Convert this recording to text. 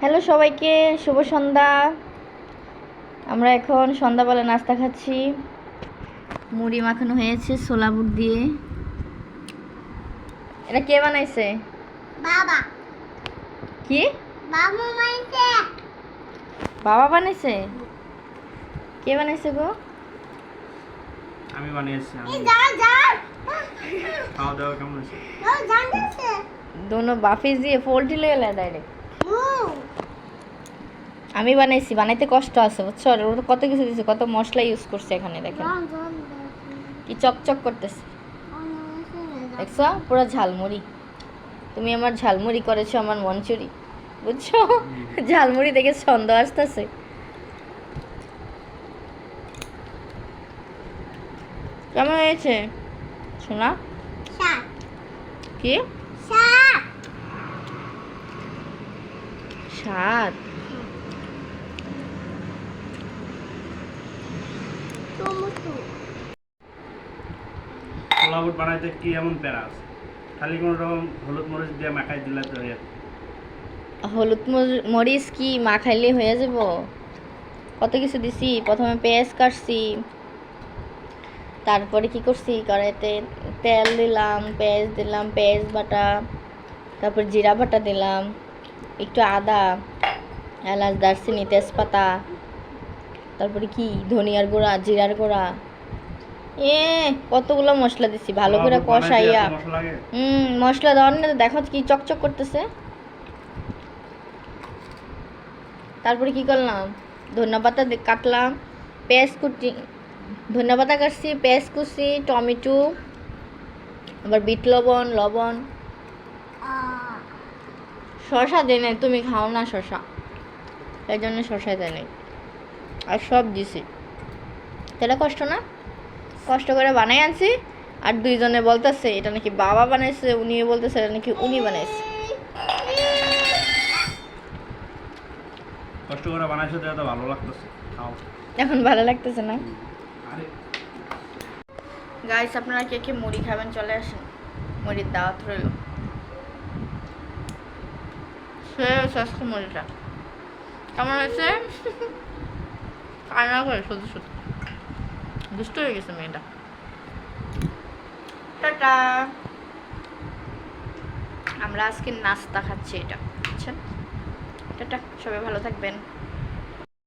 Hello সবাইকে শুভ সন্ধ্যা। আমরা এখন সন্ধ্যাবেলা নাস্তা খাচ্ছি। মুড়ি মাখানো হয়েছে ছোলা বুট দিয়ে। এটা কে বানাইছে? বাবা। কি? বাবু মাইছে বাবা বানাইছে? কে বানাইছে গো? আমি বানিয়েছি আমি এই যা যা খাওয়া দাওয়া কেমন জানতেছে দোনো বাফিস দিয়ে পোলট্রি লয়ে এলে ডাইরেক্ট আমি বানাইছি বানাইতে কষ্ট আছে বুঝছ? আর ওরা কত কিছু দিছে কত মশলা ইউজ করছে এখানে দেখেন। কি চকচক করতেছে। দেখছ? পুরো ঝালমুড়ি। তুমি আমার ঝালমুড়ি করেছ আমার মঞ্চুরি। বুঝছ? ঝালমুড়ি দেখে ছন্দ আসতেছে। কেমন হয়েছে? শোনা? সাত কি? সাত স্বাদ টমেটো ছোলা বুট বানাইতে কি এমন প্যারা আছে? খালি কোনো রকম হলুদ মরিচ দিয়ে মাখাই দিলে তো হয়ে হলুদ মরিচ কি মাখাইলে হয়ে যাব? কত কিছু দিছি, প্রথমে পেঁয়াজ কাটছি, তারপরে কি করছি? কড়াইতে তেল দিলাম, পেঁয়াজ দিলাম, পেঁয়াজ বাটা, তারপর জিরা বাটা দিলাম, একটু আদা, এলাচ, দারচিনি, তেজপাতা তারপরে কি ধনিয়ার গুঁড়া জিরার গুঁড়া? এ কতগুলো মশলা দিছি ভালো করে কষাইয়া। হুম মশলা দেওয়ার না দেখো কি চকচক করতেছে। তারপরে কি করলাম ধনিয়া পাতা কাটলাম পেঁয়াজ কুচি ধনিয়া পাতা কাটছি পেঁয়াজ কুচি টমেটো আবার বিট লবণ লবণ। শশা দেয় তুমি খাও না শশা তাই জন্য শশা দেয় আর সব দিছি। তাহলে কষ্ট না? কষ্ট করে বানাই আনছি আর দুইজনে বলতেছে এটা নাকি বাবা বানাইছে উনি বলতেছে এটা নাকি উনি বানাইছে। কষ্ট করে বানাইছো তো ভালো লাগতেছে। খাও। এখন ভালো লাগতেছে না? গাইস আপনারা কে কে মুড়ি খাবেন চলে আসেন। মুড়ির দাওয়াত রইল। শেষ আজকে মুড়িটা। কেমন হয়েছে? কান্না করে শুধু শুধু দুষ্ট হয়ে গেছে মেয়েটা। টাটা। আমরা আজকে নাস্তা খাচ্ছি এটা, বুঝছেন? টাটা, সবাই ভালো থাকবেন।